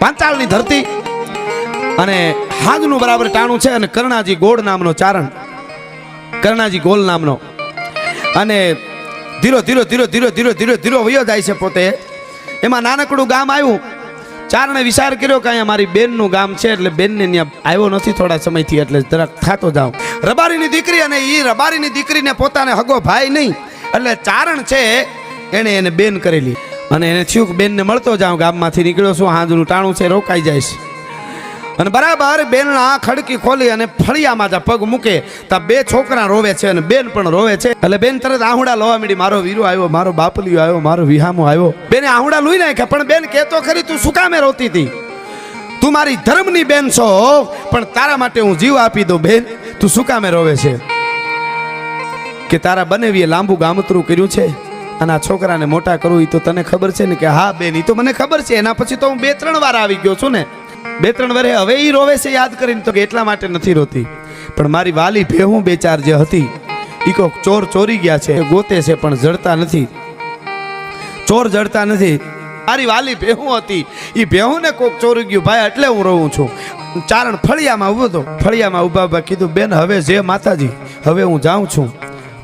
પાંચાળની ધરતી અને હાજનું બરાબર ટાણું છે અને કર્ણાજી ગોળ નામનો ચારણ. કર્ણાજી ગોલ નામનો. અને ધીરો ધીરો ધીરો ધીરો ધીરો ધીરો ધીરો વયો જાય છે પોતે. એમાં નાનકડું ગામ આવ્યું. ચારણે વિચાર કર્યો કે અહીંયા મારી બેનનું ગામ છે એટલે બેનને ત્યાં આવ્યો નથી થોડા સમયથી એટલે જરાક થાતો જાઉં. રબારીની દીકરી અને એ રબારીની દીકરીને પોતાને હગો ભાઈ નહીં. એટલે ચારણ છે, એણે એને બેન કરેલી. અને એને થયું કે બેનને મળતો જાઉં, ગામમાંથી નીકળ્યો છું, હાંજનું ટાણું છે, રોકાઈ જાય છે. અને બરાબર બેનના ખડકી ખોલી અને ફળિયામાં જા પગ મૂકે, તા બે છોકરા રોવે છે અને બેન પણ રોવે છે. એટલે બેન તરત આહુડા લોવા મીડી, મારો વીરો આવ્યો, મારો બાપલિયો આવ્યો, મારો વિહામો આવ્યો. બેને આહુડા લઈ નાખ્યા, પણ બેન કહેતો ખરી, તું શું કામે રોતી હતી? તું મારી ધર્મની બેન છો, પણ તારા માટે હું જીવ આપી દઉં. બેન, તું શું કામે રોવે છે? કે તારા બનેવીએ લાંબુ ગામતરું કર્યું છે? અને આ છોકરાને મોટા કરવું એ તો તને ખબર છે ને કે હા, બેન એ તો મને ખબર છે. એના પછી તો હું બે ત્રણ વાર આવી ગયો છું ને. બે ત્રણ વારે હવે એ રોવે છે યાદ કરીને તો કે એટલા માટે નથી રોતી. પણ મારી વાલી ભેહું બે ચાર જે હતી એ કોક ચોર ચોરી ગયા છે. ગોતે છે પણ જડતા નથી. ચોર જડતા નથી. મારી વાલી ભેહું હતી. એ ભેહુંને કોક ચોરી ગયું. ભાઈ, એટલે હું રહું છું. ચારણ ફળિયામાં ઊભો હતો. ફળિયામાં ઊભા ઊભા કીધું, બેન, હવે જે માતાજી, હવે હું જાઉં છું.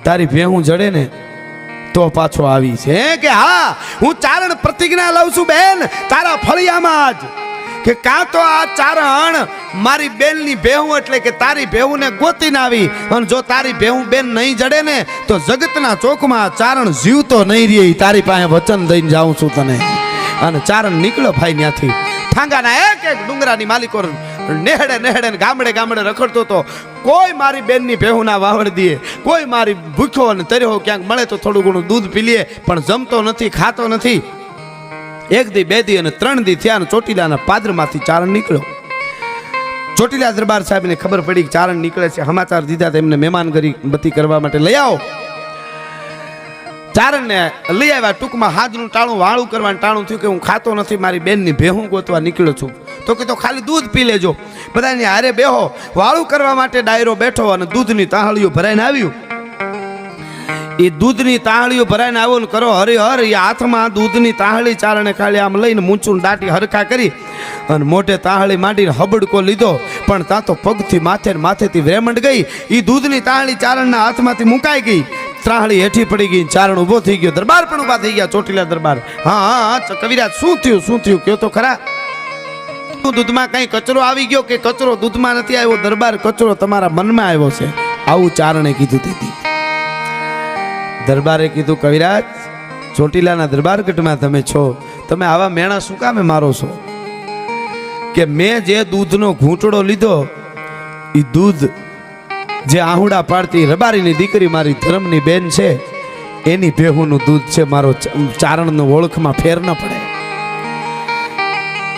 તારી ભેહું જડે ને તો પાછો આવી છે કે હા? હું ચારણ પ્રતિજ્ઞા લઉં છું, બેન. તારા ફળિયામાં જ. કે કાં તો આ ચારણ મારી બેનની ભેહું એટલે કે તારી ભેહુંને ગોતીને આવી. અને જો તારી ભેહું બેન નહીં જડે ને, તો જગતના ચોકમાં ચારણ જીવતો નહીં રહે. તારી પાસે વચન દઈને જાઉં છું તને. અને ચારણ નીકળ્યો ભાઈ ત્યાંથી ઠાંગાના એક એક ડુંગરાની માલિકો નેહડે નેહડે ગામડે ગામડે રખડતો તો કોઈ મારી બેનની ભેહુના વાવડ દીએ, કોઈ મારી ભૂખ્યો અને તર્યો ક્યાંક મળે તો થોડું ઘણું દૂધ પી લે, પણ જમતો નથી, ખાતો નથી. એક દી, બે દી અને ત્રણ દી થયા અને ચોટીલાના પાદરમાંથી ચારણ નીકળ્યો. ચોટીલા દરબાર સાહેબને ખબર પડી કે ચારણ નીકળે છે સમાચાર દીધા તેમને મહેમાનગરી બતી કરવા માટે લઈ આવો. ચારણને લઈ આવ્યા ટૂંકમાં હાજનું ટાણું વાળું કરવાનું ટાણું થયું કે હું ખાતો નથી, મારી બેનની ભેહું ગોતવા નીકળ્યો છું. તો કે તો ખાલી દૂધ પી લેજો. બધાની હારે બેહો. વાળું કરવા માટે ડાયરો બેઠો અને દૂધની તાહળીઓ ભરાઈને આવ્યું. એ દૂધની તાહળીઓ ભરાઈને આવો ને કરો હરે હર, એ હાથમાં દૂધની તાહળી ચારણે ખાલી આમ લઈને મૂંચું દાટી હરખા કરી અને મોઢે તાહળી માંડીને હબડકો લીધો. પણ ત્યાં તો પગથી માથે માથેથી વેમંડ ગઈ. એ દૂધની તાહળી ચારણના હાથમાંથી મુકાઈ ગઈ. ત્રાહળી હેઠી પડી ગઈ ચારણ ઊભો થઈ ગયો. દરબાર પણ ઊભા થઈ ગયા ચોટીલા દરબાર. હા હા કવિરાજ, શું થયું શું થયું? કયો તો ખરા? દૂધમાં કઈ કચરો આવી ગયો કે કચરો દૂધમાં નથી આવ્યો? દરબાર કચરો તમારા મનમાં આવ્યો છે. આવું ચારણે કીધું તેથી દરબારે કીધું, કવિરાજ, ચોટીલાના દરબારગઢમાં તમે છો. તમે આવા મેણા શું કામે મારો છો? કે મેં જે દૂધનો ઘૂંટડો લીધો એ દૂધ જે આહુડા પાડતી રબારીની દીકરી મારી ધર્મની બેન છે, એની ભેહુનું દૂધ છે મારો ચારણનો ઓળખમાં ફેર ન પડે.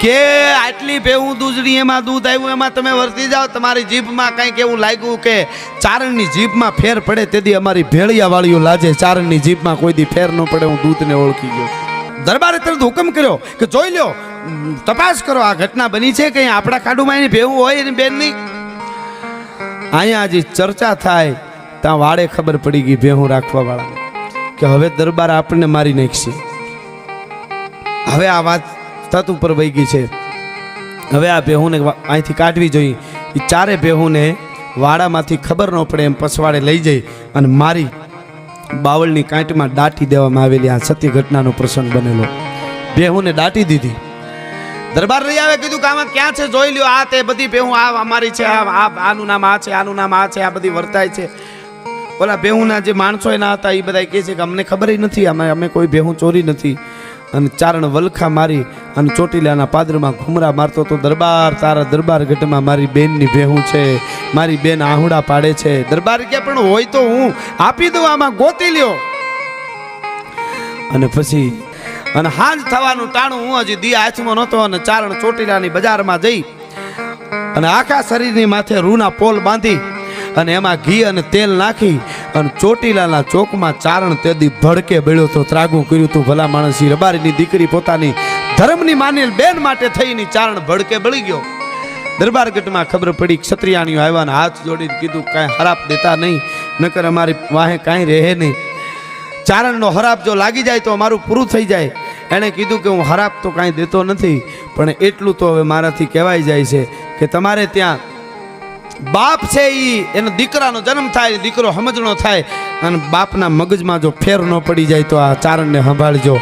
કે આટલી ભેવું દૂધડી એમાં દૂધ આવ્યું, એમાં તમે વર્તી જાઓ, તમારી જીભમાં કંઈક એવું લાગ્યું કે ચારણની જીભમાં ફેર પડે તેથી અમારી ભેળિયાવાળીઓ લાજે ચારણની જીભમાં કોઈ દી ફેર ન પડે, હું દૂધને ઓળખી ગયો. દરબારે તરત હુકમ કર્યો કે જોઈ લ્યો તપાસ કરો, આ ઘટના બની છે કે આપણા ખાડુમાં એની ભેવું હોય એની બેનની? અહીંયા જે ચર્ચા થાય, ત્યાં વાળે ખબર પડી ગઈ ભેહું રાખવા વાળા કે હવે દરબાર આપણને મારી નાખશે. હવે આ વાત તત ઉપર વહી ગઈ છે. હવે આ ભેહુને અહીંથી કાઢવી જોઈએ. એ ચારે ભેહુને વાડામાંથી ખબર ન પડે એમ પછવાડે લઈ જઈ અને મારી બાવળની કાંટમાં દાટી દેવામાં આવેલી આ સત્ય ઘટનાનો પ્રસંગ બનેલો. ભેહુને દાટી દીધી. દરબાર રહી આવે કીધું કે આમાં ક્યાં છે? જોઈ લ્યો, આ તે બધી ભેહું, આ અમારી છે, આ આનું નામ આ છે, આનું નામ આ છે, આ બધી વર્તાય છે. ઓલા ભેહુના જે માણસો એના હતા એ બધા કહે છે કે અમને ખબર નથી, અમે અમે કોઈ ભેહું ચોરી નથી. અને ચારણ વલખા મારી અને ચોટીલાના પાદરમાં ઘુમરા મારતો તો દરબાર, તારા દરબાર ગઢમાં મારી બેનની ભેહું છે, મારી બેન આહુડા પાડે છે. દરબાર કે પણ હોય તો હું આપી દઉં આમાં ગોતી લ્યો. અને પછી, અને હાંજ થવાનું ટાણું હું હજી દી હાથમાં નહોતો અને ચારણ ચોટીલાની બજારમાં જઈ અને આખા શરીરની માથે રૂના પોલ બાંધી અને એમાં ઘી અને તેલ નાખી અને ચોટીલાના ચોકમાં ચારણ તેદી ભડકે બેળ્યો તો ત્રાગું કર્યું તું ભલા માણસી. રબારીની દીકરી પોતાની ધર્મની માનેલ બેન માટે થઈને ચારણ ભડકે બળી ગયો. દરબારગઢમાં ખબર પડી ક્ષત્રિયાણીઓ આવ્યા હાથ જોડીને કીધું, કાંઈ હરાપ દેતા નહીં, નકર અમારી વાહે કાંઈ રહે નહીં. ચારણનો હરાપ જો લાગી જાય તો અમારું પૂરું થઈ જાય. એણે કીધું કે, હું હરાપ તો કાંઈ દેતો નથી, પણ એટલું તો હવે મારાથી કહેવાય જાય છે કે તમારે ત્યાં બાપ છે એ એનો દીકરાનો જન્મ થાય દીકરો સમજણો થાય, અને બાપના મગજમાં જો ફેર ન પડી જાય તો આ ચારણને સંભાળજો.